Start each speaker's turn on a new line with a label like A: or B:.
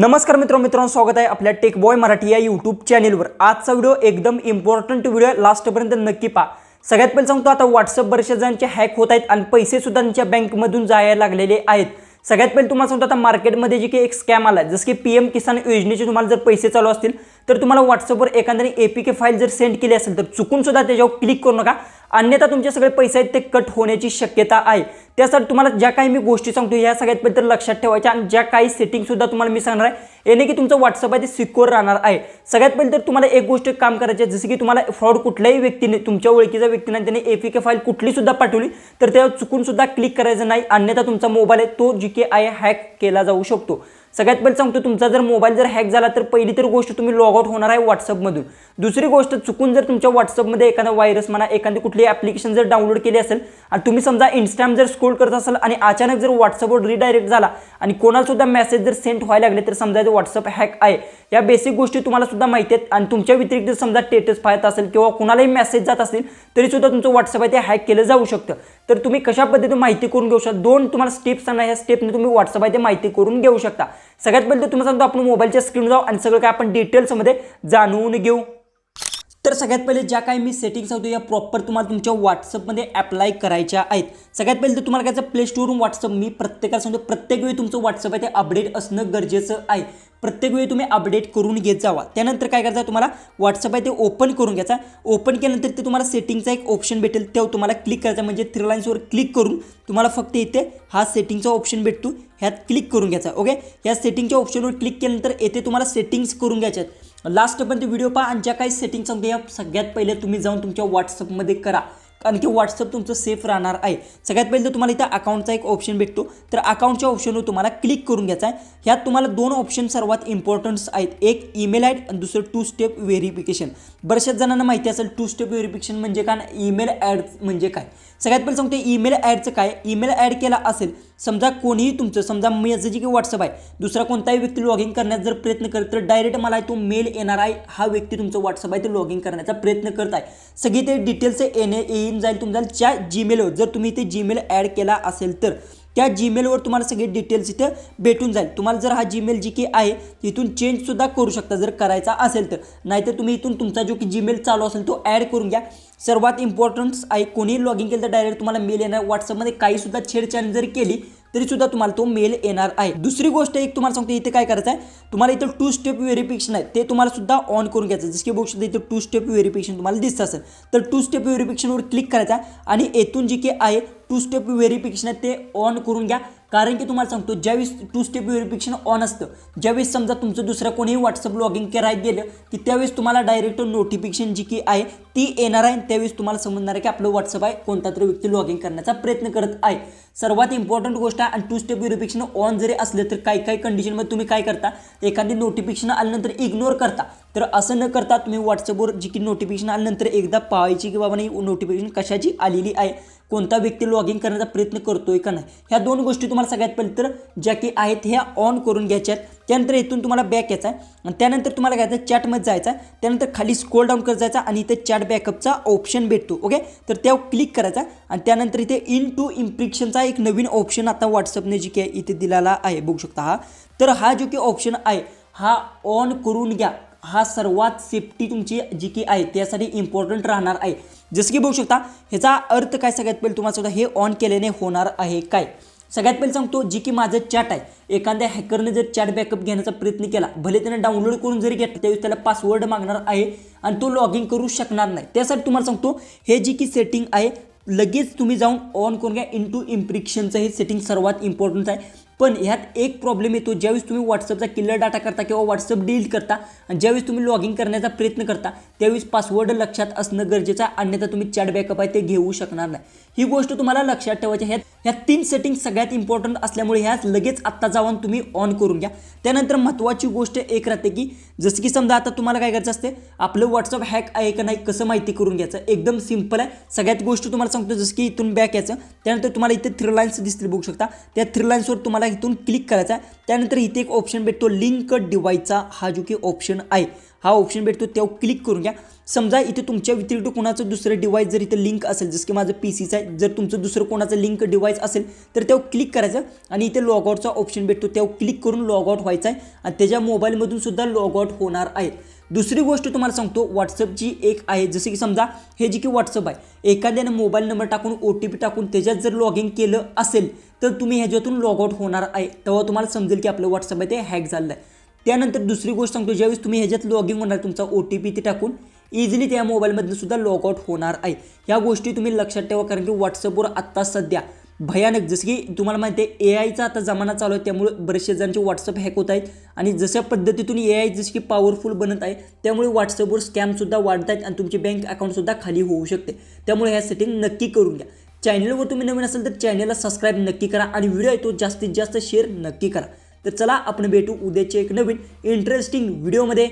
A: नमस्कार मित्रांनो मित्रांनो स्वागत आहे आपल्या टेक बॉय मराठी या यूट्यूब चॅनेलवर आजचा व्हिडिओ एकदम इम्पॉर्टंट व्हिडिओ आहे. लास्टपर्यंत नक्की पहा. सगळ्यात पहिले सांगतो आता व्हॉट्सअप बरेचशा जणांचे हॅक होत आहेत आणि पैसे सुद्धा त्यांच्या बँकमधून जायला लागलेले आहेत. सगळ्यात पहिले तुम्हाला सांगतो आता मार्केटमध्ये जे की एक स्कॅम आला जसं की पी एम किसान योजनेचे तुम्हाला जर पैसे चालू असतील तर तुम्हाला व्हॉट्सअपवर एखाद्याने ए पी के फाईल जर सेंड केली असेल तर चुकून सुद्धा त्याच्यावर क्लिक करू नका. अन्यथा तुमचे सगळे पैसे आहेत ते कट होण्याची शक्यता आहे. त्यासाठी तुम्हाला ज्या काही मी गोष्टी सांगतो या सगळ्यात पहिले तर लक्षात ठेवायच्या आणि ज्या काही सेटिंगसुद्धा तुम्हाला मी सांगणार आहे याने की तुमचं व्हॉट्सअप आहे ते सिक्युअर राहणार आहे. सगळ्यात पहिले तर तुम्हाला एक गोष्ट काम करायची आहे जसं की तुम्हाला फ्रॉड कुठल्याही व्यक्तीने तुमच्या ओळखीच्या व्यक्तीने त्याने ए पी के फाईल कुठलीसुद्धा पाठवली तर त्यावर चुकूनसुद्धा क्लिक करायचं नाही. अन्यथा तुमचा मोबाईल आहे तो जी के आहे हॅक केला जाऊ शकतो. सगळ्यात पहिले सांगतो तुमचा जर मोबाईल जर हॅक झाला तर पहिली तर गोष्ट तुम्ही लॉग आउट होणार आहे व्हॉट्सअपमधून दुसरी गोष्ट चुकून जर तुमच्या व्हॉट्सअपमध्ये एखादा व्हायरस म्हणा एखादी कुठली ॲप्लिकेशन जर डाउनलोड केली असेल आणि तुम्ही समजा इंस्टाम जर स्क्रोल करत असाल आणि अचानक जर व्हॉट्सअपवर रिडायरेक्ट झाला आणि कोणाला सुद्धा मेसेज जर सेंड व्हायला लागले तर समजायचं व्हॉट्सअप हॅक आहे या बेसिक गोष्टी तुम्हाला सुद्धा माहिती आहेत. आणि तुमच्या व्यतिरिक्त समजा स्टेटस पाहत असेल किंवा कोणालाही मेसेज जात असेल तरी सुद्धा तुमचं व्हॉट्सअप आहे ते हॅक केलं जाऊ शकतं. तर तुम्ही कशा पद्धतीने माहिती करून घेऊ शकता? दोन तुम्हाला स्टेप्स आणि या स्टेपने तुम्ही व्हॉट्सअप आहे ते माहिती करून घेऊ शकता. सगळ्यात पहिले तुम्हाला सांगतो आपण मोबाईलच्या स्क्रीन जाऊ आणि सगळं काय आपण डिटेल्समध्ये जाणून घेऊ. तर सगळ्यात पहिले ज्या काही मी सेटिंग्स होतो या प्रॉपर तुम्हाला तुमच्या व्हॉट्सअपमध्ये अप्लाय करायच्या आहेत. सगळ्यात पहिले तर तुम्हाला काय प्ले स्टोरवरून व्हॉट्सअप मी प्रत्येकाला सांगतो प्रत्येक वेळी तुमचं व्हॉट्सअप आहे ते अपडेट असणं गरजेचं आहे. प्रत्येक वेळी तुम्ही अपडेट करून घेत जावा. त्यानंतर काय करायचं तुम्हाला व्हॉट्सअप आहे ते ओपन करून घ्यायचा. ओपन केल्यानंतर ते तुम्हाला सेटिंगचा एक ऑप्शन भेटेल तेव्हा तुम्हाला क्लिक करायचा. म्हणजे थ्री लाईन्सवर क्लिक करून तुम्हाला फक्त इथे हा सेटिंगचा ऑप्शन भेटतो. ह्यात क्लिक करून घ्यायचा ओके ह्या सेटिंगच्या ऑप्शनवर क्लिक केल्यानंतर येथे तुम्हाला सेटिंग्स करून घ्यायच्या आहेत. लास्टपर्यंत व्हिडिओ पहा आणि ज्या काही सेटिंग्स म्हणजे या सगळ्यात पहिले तुम्ही जाऊन तुमच्या व्हॉट्सअपमध्ये करा. कारण की व्हॉट्सअप तुमचं सेफ राहणार आहे. सगळ्यात पहिले तर तुम्हाला इथं अकाउंटचा एक ऑप्शन भेटतो. तर अकाउंटच्या ऑप्शनवर तुम्हाला क्लिक करून घ्यायचा आहे. ह्यात तुम्हाला दोन ऑप्शन सर्वात इम्पॉर्टंट्स आहेत. एक ईमेल आय आणि दुसरं टू स्टेप व्हेरिफिकेशन बऱ्याचशाच जणांना माहिती असेल टू स्टेप व्हेरिफिकेशन म्हणजे काय ईमेल ॲड म्हणजे काय? सगळ्यात पहिले सांगतो ईमेल ॲडचं काय? ईमेल ॲड केला असेल समजा कोणीही तुमचं समजा माझं जे की व्हॉट्सअप आहे. दुसरा कोणताही व्यक्ती लॉग इन करण्याचा जर प्रयत्न करत तर डायरेक्ट मला तो मेल येणार आहे. हा व्यक्ती तुमचं व्हॉट्सअप आहे ते लॉग इन करण्याचा प्रयत्न करत आहे. सगळी ते डिटेल्स येणे येईन जाईल तुमच्या ज्या जीमेलवर जर तुम्ही ते जीमेल ॲड केला असेल तर त्या जीमेलवर तुम्हाला सगळे डिटेल्स इथं भेटून जाईल. तुम्हाला जर हा जीमेल जी की आहे तिथून चेंजसुद्धा करू शकता जर करायचा असेल तर. नाहीतर तुम्ही इथून तुमचा जो की जीमेल चालू असेल तो ॲड करून घ्या. सर्वात इम्पॉर्टन्स आहे कोणी लॉग इन केलं तर डायरेक्ट तुम्हाला मेल येणार. व्हॉट्सअपमध्ये काहीसुद्धा छेडछाड जरी केली तरी सुद्धा तुम्हाला तो मेल येणार आहे. दुसरी गोष्ट एक तुम्हाला सांगतो इथे काय करायचं आहे तुम्हाला इथं टू स्टेप व्हेरिफिकेशन आहे. ते तुम्हाला सुद्धा ऑन करून घ्यायचं जसं की बघू शकता इथं टू स्टेप व्हेरिफिकेशन तुम्हाला दिसतं असेल. तर टू स्टेप व्हेरिफिकेशनवर क्लिक करायचा आणि येथून जी की आहे टू स्टेप व्हेरिफिकेशन आहे ते ऑन करून घ्या. कारण की तुम्हाला सांगतो ज्यावेळेस टू स्टेप व्हेरिफिकेशन ऑन असतं ज्यावेळेस समजा तुमचं दुसरं कोणीही व्हॉट्सअप लॉगिंग करायला गेलं की त्यावेळेस तुम्हाला डायरेक्ट नोटिफिकेशन जी की आहे ती येणार आहे त्यावेळेस तुम्हाला समजणार आहे की आपलं व्हॉट्सअप आहे कोणता तरी व्यक्ती लॉगिंग करण्याचा प्रयत्न करत आहे. सर्वात इम्पॉर्टंट गोष्ट आहे आणि टू स्टेप व्हेरिफिकेशन ऑन जरी असलं तर काही काही कंडिशनमध्ये तुम्ही काय करता एखादी नोटिफिकेशन आल्यानंतर इग्नोर करता. तर असं न करता तुम्ही व्हॉट्सअपवर जी की नोटिफिकेशन आल्यानंतर एकदा पाहायची की बाबा नाही नोटिफिकेशन कशाची आलेली आहे. कोणता व्यक्ती लॉग इन करण्याचा प्रयत्न करतोय का नाही? ह्या दोन गोष्टी तुम्हाला सगळ्यात पहिले तर ज्या की आहेत ह्या ऑन करून घ्यायच्या आहेत. त्यानंतर इथून तुम्हाला बॅक यायचा आहे. आणि त्यानंतर तुम्हाला काय चॅटमध्ये जायचा आहे. त्यानंतर खाली स्क्रोल डाऊन करत जायचा आणि इथे चॅट बॅकअपचा ऑप्शन भेटतो ओके तर त्यावर क्लिक करायचा आणि त्यानंतर इथे इन टू इम्प्रिक्शनचा एक नवीन ऑप्शन आता व्हॉट्सअपने जी काय इथे दिलेला आहे बघू शकता हा. तर हा जो की ऑप्शन आहे हा ऑन करून घ्या. हा सर्वात सेफ्टी तुमची जी की आहे त्यासाठी इम्पॉर्टंट राहणार आहे. जसं की बघू शकता ह्याचा अर्थ काय? सगळ्यात पहिले तुम्हाला सुद्धा हे ऑन केल्याने होणार आहे काय? सगळ्यात पहिले सांगतो जी की माझं चॅट आहे एखाद्या हॅकरने जर चॅट बॅकअप घेण्याचा प्रयत्न केला भले त्याने डाउनलोड करून जरी घेतला त्यावेळी त्याला पासवर्ड मागणार आहे आणि तो लॉग इन करू शकणार नाही. त्यासाठी तुम्हाला सांगतो हे जी की सेटिंग आहे लगेच तुम्ही जाऊन ऑन करून घ्या. इन टू इम्प्रिक्शनचं हे सेटिंग सर्वात इम्पॉर्टंट आहे. पण ह्यात एक प्रॉब्लेम येतो ज्यावेळेस तुम्ही व्हॉट्सअपचा किल्लर डाटा करता किंवा व्हॉट्सअप डिलीट करता आणि ज्यावेळेस तुम्ही लॉग इन करण्याचा प्रयत्न करता त्यावेळेस पासवर्ड लक्षात असणं गरजेचं आहे अन्यथा तुम्ही चॅट बॅकअप आहे ते घेऊ शकणार नाही. ही गोष्ट तुम्हाला लक्षात ठेवायची ह्यात ह्या तीन सेटिंग सगळ्यात इम्पॉर्टंट असल्यामुळे ह्या लगेच आत्ता जाऊन तुम्ही ऑन करून घ्या. त्यानंतर महत्त्वाची गोष्ट एक राहते की जसं की समजा आता तुम्हाला काय करायचं असते आपलं व्हॉट्सअप हॅक आहे का नाही कसं माहिती करून घ्यायचं? एकदम सिंपल आहे. सगळ्यात गोष्ट तुम्हाला सांगतो जसं की इथून बॅक यायचं. त्यानंतर तुम्हाला इथे थ्री लाईन्स दिसतील बघू शकता. त्या थ्री लाईन्सवर तुम्हाला इथून क्लिक करायचा त्यानंतर इथे एक ऑप्शन भेटतो लिंक डिवाईसचा हा जो की ऑप्शन आहे हा ऑप्शन भेटतो त्यावर क्लिक करून घ्या. समजा इथे तुमच्या व्यतिरिक्त कोणाचं दुसरं डिवाईस जर इथे लिंक असेल जसं की माझं पी सीचं आहे जर तुमचं दुसरं कोणाचं लिंक डिवाईस असेल तर त्यावर क्लिक करायचं आणि इथे लॉगआउटचा ऑप्शन भेटतो त्यावर क्लिक करून लॉगआउट व्हायचा आहे. आणि त्याच्या मोबाईलमधून सुद्धा लॉगआउट होणार आहे. दुसरी गोष्ट तुम्हाला सांगतो व्हॉट्सअपची एक आहे जसं की समजा हे जे की व्हॉट्सअप आहे एखाद्याने मोबाईल नंबर टाकून ओ टी पी टाकून त्याच्यात जर लॉग इन केलं असेल तर तुम्ही ह्याच्यातून लॉगआउट होणार आहे. तेव्हा तुम्हाला समजेल की आपलं व्हॉट्सअप आहे ते हॅक झालं आहे. त्यानंतर दुसरी गोष्ट सांगतो ज्यावेळेस तुम्ही ह्याच्यात लॉग इन होणार तुमचा ओ टी पी ते टाकून इझिली त्या मोबाईलमधून सुद्धा लॉगआउट होणार आहे. ह्या गोष्टी तुम्ही लक्षात ठेवा कारण की व्हॉट्सअपवर आत्ता सध्या भयानक. जसं की तुम्हाला माहिती आहे ए आयचा आता जमाना चालू आहे त्यामुळे बरेचसे जणांचे व्हॉट्सअप हॅक होत आहेत. आणि जशा पद्धतीतून ए आय जसं की पॉवरफुल बनत आहे त्यामुळे व्हॉट्सअपवर स्कॅमसुद्धा वाढत आहेत आणि तुमचे बँक अकाउंटसुद्धा खाली होऊ शकते. त्यामुळे ह्या सेटिंग नक्की करून घ्या. चॅनलवर तुम्ही नवीन असाल तर चॅनलला सबस्क्राईब नक्की करा आणि व्हिडिओ येतो तो जास्तीत जास्त शेअर नक्की करा. तर चला आपण भेटू उद्याच्या एक नवीन इंटरेस्टिंग व्हिडिओमध्ये